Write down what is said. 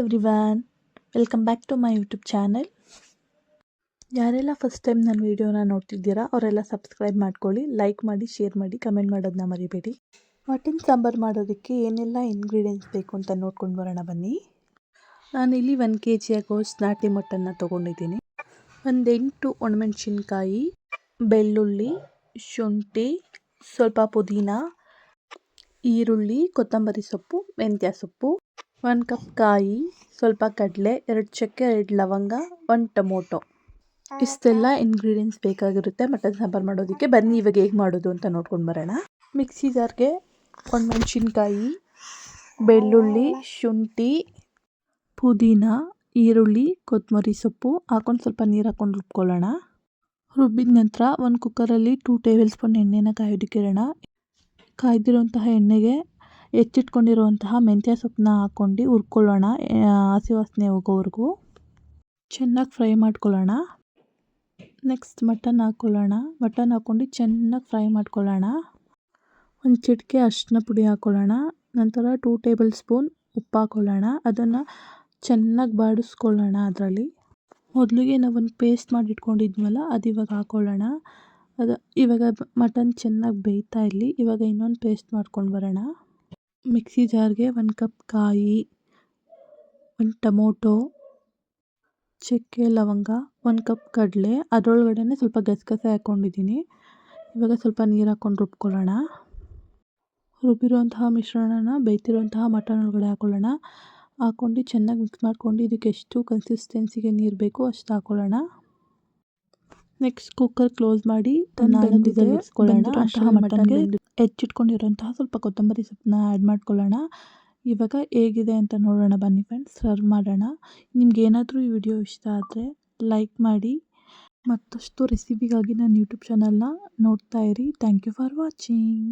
Everyone welcome back to my YouTube channel ಯಾರೆಲ್ಲ first time ನನ್ನ ವೀಡಿಯೋನ ನೋಡ್ತಿದ್ದೀರಾ, ಅವರೆಲ್ಲ ಸಬ್ಸ್ಕ್ರೈಬ್ ಮಾಡ್ಕೊಳ್ಳಿ ಲೈಕ್ ಮಾಡಿ ಶೇರ್ ಮಾಡಿ ಕಮೆಂಟ್ ಮಾಡೋದನ್ನ ಮರಿಬೇಡಿ. ಮಟನ್ ಸಾಂಬಾರು ಮಾಡೋದಕ್ಕೆ ಏನೆಲ್ಲ ಇಂಗ್ರೀಡಿಯೆಂಟ್ಸ್ ಬೇಕು ಅಂತ ನೋಡ್ಕೊಂಡು ಬರೋಣ ಬನ್ನಿ. ನಾನು ಇಲ್ಲಿ ಒನ್ ಕೆ ಜಿ ಆಗೋಸ್ ನಾಟಿ ಮಟನ್ನ ತೊಗೊಂಡಿದ್ದೀನಿ. ಒಂದು ಎಂಟು ಒಣಮೆಣ್ಸಿನ್ಕಾಯಿ, ಬೆಳ್ಳುಳ್ಳಿ, ಶುಂಠಿ, ಸ್ವಲ್ಪ ಪುದೀನ, ಈರುಳ್ಳಿ, ಕೊತ್ತಂಬರಿ ಸೊಪ್ಪು, ಮೆಂತ್ಯ ಸೊಪ್ಪು. ಒಂದು ಕಪ್ ಕಾಯಿ, ಸ್ವಲ್ಪ ಕಡಲೆ, ಎರಡು ಚಕ್ಕೆ, ಎರಡು ಲವಂಗ, ಒಂದು ಟೊಮೊಟೊ. ಇಷ್ಟೆಲ್ಲ ಇಂಗ್ರೀಡಿಯೆಂಟ್ಸ್ ಬೇಕಾಗಿರುತ್ತೆ. ಮಟನ್, ಸಾಂಬಾರು ಮಾಡೋದಕ್ಕೆ ಬನ್ನಿ. ಇವಾಗ ಹೇಗೆ ಮಾಡೋದು ಅಂತ ನೋಡ್ಕೊಂಡು ಬರೋಣ. ಮಿಕ್ಸಿ ಜಾರ್ಗೆ ಒಂದು ಮೆಣಸಿನ್ಕಾಯಿ, ಬೆಳ್ಳುಳ್ಳಿ, ಶುಂಠಿ, ಪುದೀನ, ಈರುಳ್ಳಿ ಕೊತ್ತಂಬರಿ ಸೊಪ್ಪು ಹಾಕೊಂಡು ಸ್ವಲ್ಪ ನೀರು ಹಾಕೊಂಡು ರುಬ್ಕೊಳ್ಳೋಣ. ರುಬ್ಬಿದ ನಂತರ ಒಂದು ಕುಕ್ಕರಲ್ಲಿ ಟೂ ಟೇಬಲ್ ಸ್ಪೂನ್ ಎಣ್ಣೆನ ಕಾಯೋದಕ್ಕಿಡೋಣ ಕಾಯ್ದಿರುವಂತಹ ಎಣ್ಣೆಗೆ ಹೆಚ್ಚಿಟ್ಕೊಂಡಿರುವಂತಹ ಮೆಂತ್ಯ ಸೊಪ್ಪನ್ನ ಹಾಕ್ಕೊಂಡು ಹುರ್ಕೊಳ್ಳೋಣ ಹಸಿ ವಾಸನೆ ಹೋಗೋವರೆಗೂ. ಚೆನ್ನಾಗಿ ಫ್ರೈ ಮಾಡ್ಕೊಳ್ಳೋಣ. ನೆಕ್ಸ್ಟ್ ಮಟನ್ ಹಾಕ್ಕೊಳ್ಳೋಣ. ಮಟನ್ ಹಾಕ್ಕೊಂಡು ಚೆನ್ನಾಗಿ ಫ್ರೈ ಮಾಡ್ಕೊಳ್ಳೋಣ. ಒಂದು ಚಿಟಿಕೆ ಅರಿಶಿನ ಪುಡಿ ಹಾಕ್ಕೊಳ್ಳೋಣ. ನಂತರ ಟೂ ಟೇಬಲ್ ಸ್ಪೂನ್ ಉಪ್ಪು ಹಾಕ್ಕೊಳ್ಳೋಣ. ಅದನ್ನು ಚೆನ್ನಾಗಿ ಬಾಡಿಸ್ಕೊಳ್ಳೋಣ ಅದರಲ್ಲಿ. ಮೊದಲಿಗೆ ನಾವೊಂದು ಪೇಸ್ಟ್ ಮಾಡಿ ಇಟ್ಕೊಂಡಿದ್ವಲ್ಲ ಅದು ಇವಾಗ ಹಾಕ್ಕೊಳ್ಳೋಣ. ಅದು, ಇವಾಗ ಮಟನ್ ಚೆನ್ನಾಗಿ ಬೇಯ್ತಾ ಇರಲಿ. ಇವಾಗ ಇನ್ನೊಂದು ಪೇಸ್ಟ್ ಮಾಡ್ಕೊಂಡು ಬರೋಣ. ಮಿಕ್ಸಿ ಜಾರ್ಗೆ ಒಂದು ಕಪ್ ಕಾಯಿ ಒಂದು ಟೊಮೊಟೊ ಚಕ್ಕೆ ಲವಂಗ ಒಂದು ಕಪ್ ಕಡಲೆ. ಅದರೊಳಗಡೆನೆ ಸ್ವಲ್ಪ ಗಸಗಸೆ ಹಾಕ್ಕೊಂಡಿದ್ದೀನಿ ಇವಾಗ ಸ್ವಲ್ಪ ನೀರು ಹಾಕ್ಕೊಂಡು ರುಬ್ಕೊಳ್ಳೋಣ. ರುಬ್ಬಿರುವಂತಹ ಮಿಶ್ರಣನ ಬೇಯ್ತಿರುವಂತಹ ಮಟನ್ ಒಳಗಡೆ ಹಾಕ್ಕೊಳ್ಳೋಣ ಹಾಕ್ಕೊಂಡು ಚೆನ್ನಾಗಿ ಮಿಕ್ಸ್ ಮಾಡ್ಕೊಂಡು ಇದಕ್ಕೆ ಎಷ್ಟು ಕನ್ಸಿಸ್ಟೆನ್ಸಿಗೆ ನೀರು ಬೇಕೋ ಅಷ್ಟು ಹಾಕ್ಕೊಳ್ಳೋಣ ನೆಕ್ಸ್ಟ್ ಕುಕ್ಕರ್ ಕ್ಲೋಸ್ ಮಾಡಿ ಮಟನ್ಗೆ ಹೆಚ್ಚಿಟ್ಕೊಂಡಿರೋಂತಹ ಸ್ವಲ್ಪ ಕೊತ್ತಂಬರಿ ಸೊಪ್ಪನ್ನ ಆ್ಯಡ್ ಮಾಡ್ಕೊಳ್ಳೋಣ. ಇವಾಗ ಹೇಗಿದೆ ಅಂತ ನೋಡೋಣ ಬನ್ನಿ ಫ್ರೆಂಡ್ಸ್ ಸರ್ವ್ ಮಾಡೋಣ. ನಿಮ್ಗೆ ಏನಾದರೂ ಈ ವಿಡಿಯೋ ಇಷ್ಟ ಆದರೆ ಲೈಕ್ ಮಾಡಿ. ಮತ್ತಷ್ಟು ರೆಸಿಪಿಗಾಗಿ ನನ್ನ ಯೂಟ್ಯೂಬ್ ಚಾನಲ್ನ ನೋಡ್ತಾ ಇರಿ. Thank you for watching